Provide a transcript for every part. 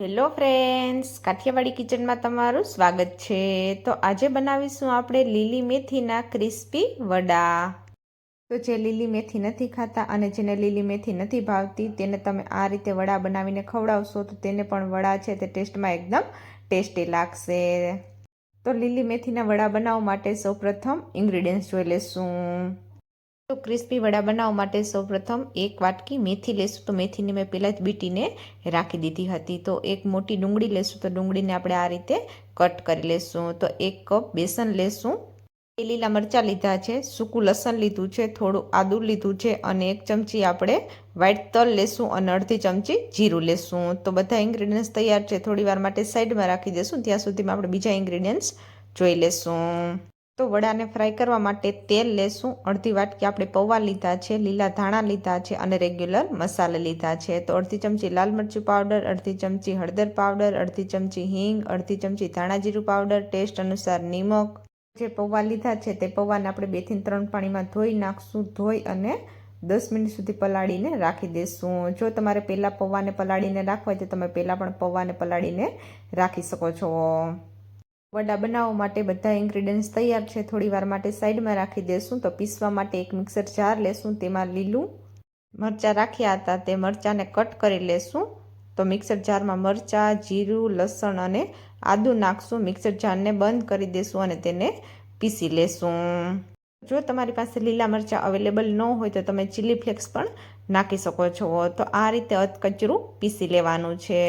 Hello friends, Kathiawadi કિચનમાં તમારું સ્વાગત છે. તો આજે બનાવીશું આપણે લીલી મેથીના ક્રિસ્પી વડા. તો જે લીલી મેથી નથી ખાતા અને જેને લીલી મેથી નથી ભાવતી, તેને તમે આ રીતે વડા બનાવીને ખવડાવશો તો તેને પણ વડા છે તે ટેસ્ટમાં એકદમ ટેસ્ટી લાગશે. તો લીલી મેથીના વડા બનાવવા માટે સૌપ્રથમ ઇન્ગ્રીડિયન્ટ્સ જોઈ લેશું. તો ક્રિસ્પી વડા બનાવવા માટે સૌપ્રથમ એક વાટકી મેથી લેશું. તો મેથીને મેં પહેલાં જ બીટીને રાખી દીધી હતી. તો એક મોટી ડુંગળી લેશું. તો ડુંગળીને આપણે આ રીતે કટ કરી લેશું. તો એક કપ બેસન લેશું. બે લીલા મરચાં લીધા છે. સૂકું લસણ લીધું છે. થોડું આદું લીધું છે. અને એક ચમચી આપણે વ્હાઇટ તલ લેશું અને અડધી ચમચી જીરું લેશું. તો બધા ઇન્ગ્રીડિયન્ટ્સ તૈયાર છે. થોડી વાર માટે સાઈડમાં રાખી દેશું. ત્યાં સુધીમાં આપણે બીજા ઇન્ગ્રીડિયન્ટ્સ જોઈ લેશું. તો વડાને ફ્રાય કરવા માટે તેલ લેશું. અડધી વાટકી આપણે પૌવા લીધા છે, લીલા ધાણા લીધા છે અને રેગ્યુલર મસાલા લીધા છે. તો અડધી ચમચી લાલ મરચું પાવડર અડધી ચમચી હળદર પાવડર અડધી ચમચી હિંગ, અડધી ચમચી ધાણા જીરું પાવડર ટેસ્ટ અનુસાર નિમક. જે પૌવા લીધા છે તે પૌવાને આપણે બેથી ત્રણ પાણીમાં ધોઈ નાખશું. ધોઈ અને દસ મિનિટ સુધી પલાળીને રાખી દઈશું જો તમારે પહેલાં પૌવાને પલાળીને રાખવા હોય તો તમે પહેલાં પણ પૌવાને પલાળીને રાખી શકો છો. વડા બનાવવા માટે બધા ઇન્ગ્રીડિયન્ટ્સ તૈયાર છે. થોડી વાર માટે સાઈડમાં રાખી દેશું તો પીસવા માટે એક મિક્સર જાર લેશું. તેમાં લીલું મરચાં રાખ્યા હતા. તે મરચાંને કટ કરી લેશું. તો મિક્સર જારમાં મરચાં, જીરું, લસણ અને આદું નાખશું. મિક્સર જારને બંધ કરી દેશું અને તેને પીસી લેશું. જો તમારી પાસે લીલા મરચાં અવેલેબલ ન હોય તો તમે ચીલી ફ્લેક્સ પણ નાખી શકો છો. તો આ રીતે અધકચરું પીસી લેવાનું છે.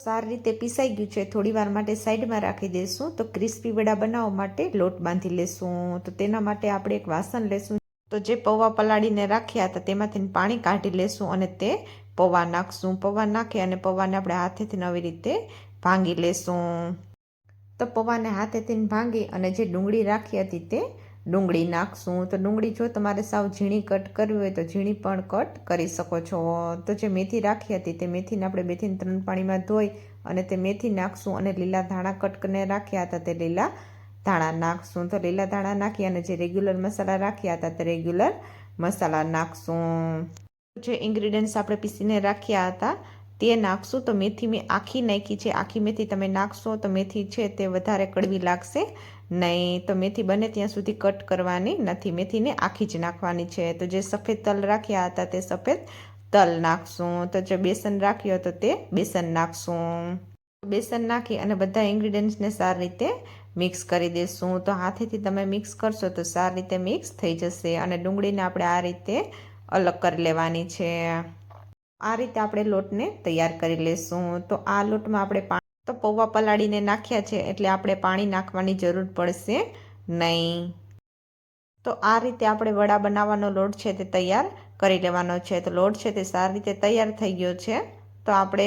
સારી રીતે પીસાઈ ગયું છે. થોડી વાર માટે સાઈડમાં રાખી દઈશું તો ક્રિસ્પી વડા બનાવવા માટે લોટ બાંધી લેશું. તો તેના માટે આપણે એક વાસણ લેશું. તો જે પૌવા પલાળીને રાખ્યા હતા તેમાંથી પાણી કાઢી લેશું અને તે પૌવા નાખશું. પૌવા નાખી અને પૌવાને આપણે હાથેથી નવી રીતે ભાંગી લેશું. તો પૌવાને હાથેથી ભાંગી અને જે ડુંગળી રાખી હતી તે ડુંગળી નાખશું. તો ડુંગળી જો તમારે સાવ ઝીણી કટ કરવી હોય તો ઝીણી પણ કટ કરી શકો છો. તો જે મેથી રાખી હતી તે મેથીને આપણે બેથી ત્રણ પાણીમાં ધોઈ અને તે મેથી નાખશું અને લીલા ધાણા કટ કરીને રાખ્યા હતા તે લીલા ધાણા નાખશું. તો લીલા ધાણા નાખી અને જે રેગ્યુલર મસાલા રાખ્યા હતા તે રેગ્યુલર મસાલા નાખશું. જે ઇન્ગ્રીડિયન્ટ્સ આપણે પીસીને રાખ્યા હતા તે નાખશું. તો મેથી મેં આખી નાખી છે. આખી મેથી તમે નાખશો તો મેથી છે તે વધારે કડવી લાગશે. નહીં, તો મેથી બને ત્યાં સુધી કટ કરવાની નથી. મેથીને આખી જ નાખવાની છે. તો જે સફેદ તલ રાખ્યા હતા તે સફેદ તલ નાખશું. તો જે બેસન રાખ્યો હતો તે બેસન નાખશું. બેસન નાખી અને બધા ઇન્ગ્રીડિયન્ટ્સને સારી રીતે મિક્સ કરી દેશું. તો હાથેથી તમે મિક્સ કરશો તો સારી રીતે મિક્સ થઈ જશે અને ડુંગળીને આપણે આ રીતે અલગ કરી લેવાની છે. આ રીતે આપણે લોટને તૈયાર કરી લેશું. તો આ લોટમાં આપણે પાણી તો પૌવા પલાળીને નાખ્યા છે એટલે આપણે પાણી નાખવાની જરૂર પડશે નહીં. તો આ રીતે આપણે વડા બનાવવાનો લોટ છે તે તૈયાર કરી લેવાનો છે. તો લોટ છે તે સારી રીતે તૈયાર થઈ ગયો છે. તો આપણે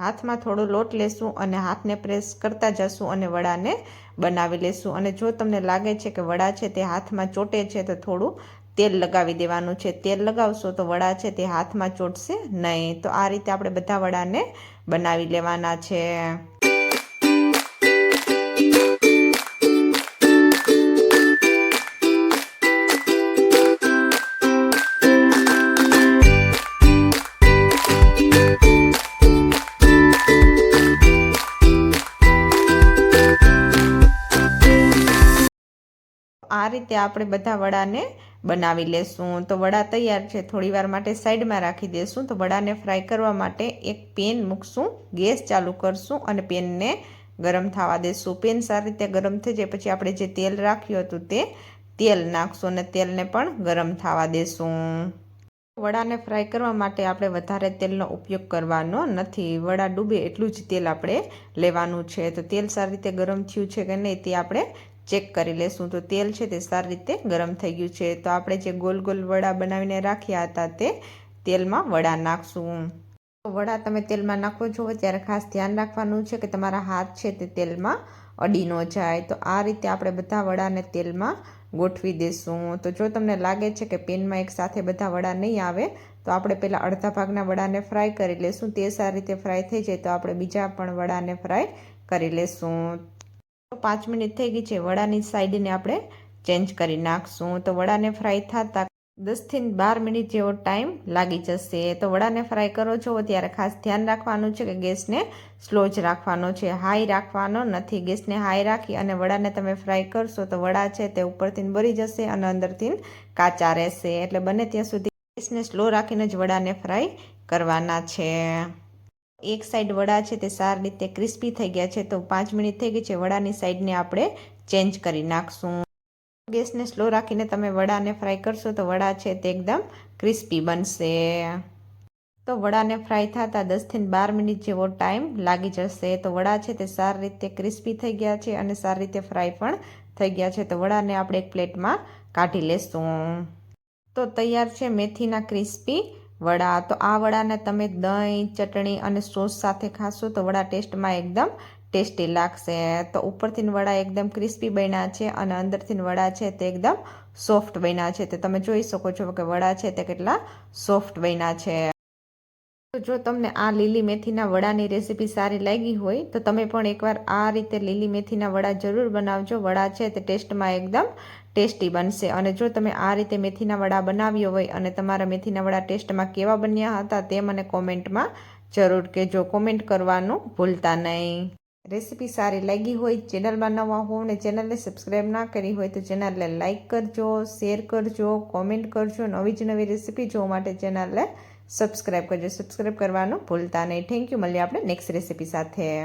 હાથમાં થોડો લોટ લેશું અને હાથને પ્રેસ કરતા જશું અને વડાને બનાવી લેશું. અને જો તમને લાગે છે કે વડા છે તે હાથમાં ચોટે છે તો થોડું તેલ લગાવી દેવાનું છે. તેલ લગાવશો તો વડા છે તે હાથમાં ચોટશે નહીં. તો આ રીતે આપણે બધા વડાને બનાવી લેવાના છે. રીતે આપણે બધા વડાને બનાવી લેશું. તો વડા તૈયાર છે. થોડી વાર માટે સાઈડમાં રાખી દેશું. તો વડાને ફ્રાય કરવા માટે એક પેન મૂકશું. ગેસ ચાલુ કરશું અને પેનને ગરમ થવા દેશું. પેન સારી રીતે ગરમ થઈ જાય પછી આપણે જે તેલ રાખ્યું હતું તે તેલ નાખશું અને તેલને પણ ગરમ થવા દેશું. વડાને ફ્રાય કરવા માટે આપણે વધારે તેલનો ઉપયોગ કરવાનો નથી. વડા ડૂબે એટલું જ તેલ આપણે લેવાનું છે. તો તેલ સારી રીતે ગરમ થયું છે કે નહીં તે આપણે ચેક કરી લેશું. તો તેલ છે તે સારી રીતે ગરમ થઈ ગયું છે. તો આપણે જે ગોલ ગોલ વડા બનાવીને રાખ્યા હતા તે તેલમાં વડા નાખશું. વડા તમે તેલમાં નાખો છો. ત્યારે ખાસ ધ્યાન રાખવાનું છે કે તમારા હાથ છે તે તેલમાં અડી ન જાય. તો આ રીતે આપણે બધા વડાને તેલમાં ગોઠવી દેશું. તો જો તમને લાગે છે કે પેનમાં એક સાથે બધા વડા નહીં આવે, તો આપણે પહેલાં અડધા ભાગના વડાને ફ્રાય કરી લેશું. તે સારી રીતે ફ્રાય થઈ જાય તો આપણે બીજા પણ વડાને ફ્રાય કરી લેશું. પાંચ મિનિટ થઈ ગઈ છે. વડાની સાઈડને આપણે ચેન્જ કરી નાખશું. તો વડાને ફ્રાય થતાં દસથી બાર મિનિટ જેવો ટાઈમ લાગી જશે. તો વડાને ફ્રાય કરો છો ત્યારે ખાસ ધ્યાન રાખવાનું છે કે ગેસને સ્લો જ રાખવાનો છે. હાઈ રાખવાનો નથી. ગેસને હાઈ રાખી અને વડાને તમે ફ્રાય કરશો તો વડા છે તે ઉપરથી બળી જશે અને અંદરથી કાચા રહેશે. એટલે બને ત્યાં સુધી ગેસને સ્લો રાખીને જ વડાને ફ્રાય કરવાના છે. એક સાઈડ વડા છે તે સારી રીતે ક્રિસ્પી થઈ ગયા છે, તો પાંચ મિનિટ થઈ ગઈ છે, વડાની સાઈડને આપણે ચેન્જ કરી નાખશું. ગેસને સ્લો રાખીને તમે વડાને ફ્રાય કરશો તો વડા છે તે એકદમ ક્રિસ્પી બનશે. તો વડાને ફ્રાય થતાં દસથી બાર મિનિટ જેવો ટાઈમ લાગી જશે. તો વડા છે તે સારી રીતે ક્રિસ્પી થઈ ગયા છે અને સારી રીતે ફ્રાય પણ થઈ ગયા છે. તો વડાને આપણે એક પ્લેટમાં કાઢી લેશું. તો તૈયાર છે મેથીના ક્રિસ્પી વડા. તો આ વડાને તમે દહીં, ચટણી અને સોસ સાથે ખાશો તો વડા ટેસ્ટમાં એકદમ ટેસ્ટી લાગશે. તો ઉપરથી વડા એકદમ ક્રિસ્પી બન્યા છે અને અંદરથી વડા છે તે એકદમ સોફ્ટ બન્યા છે. તે તમે જોઈ શકો છો કે વડા છે તે કેટલા સોફ્ટ બન્યા છે. તો જો તમને આ લીલી મેથીના વડાની રેસીપી સારી લાગી હોય તો તમે પણ એકવાર આ રીતે લીલી મેથીના વડા જરૂર બનાવજો. વડા છે તે ટેસ્ટમાં એકદમ ટેસ્ટી બનશે. અને જો તમે આ રીતે મેથીના વડા બનાવ્યો હોય અને તમારા મેથીના વડા ટેસ્ટમાં કેવા બન્યા હતા તે મને કોમેન્ટમાં જરૂર કહેજો. કોમેન્ટ કરવાનું ભૂલતા નહીં. રેસીપી સારી લાગી હોય, ચેનલમાં નવા હો ને ચેનલને સબસ્ક્રાઈબ ના કરી હોય તો ચેનલને લાઇક કરજો, શેર કરજો, કોમેન્ટ કરજો, નવી જ નવી રેસીપી જોવા માટે ચેનલને સબસ્ક્રાઈબ કરજો. સબસ્ક્રાઈબ કરવાનું ભૂલતા નહીં. Thank you. મળીએ આપણે નેક્સ્ટ રેસીપી સાથે.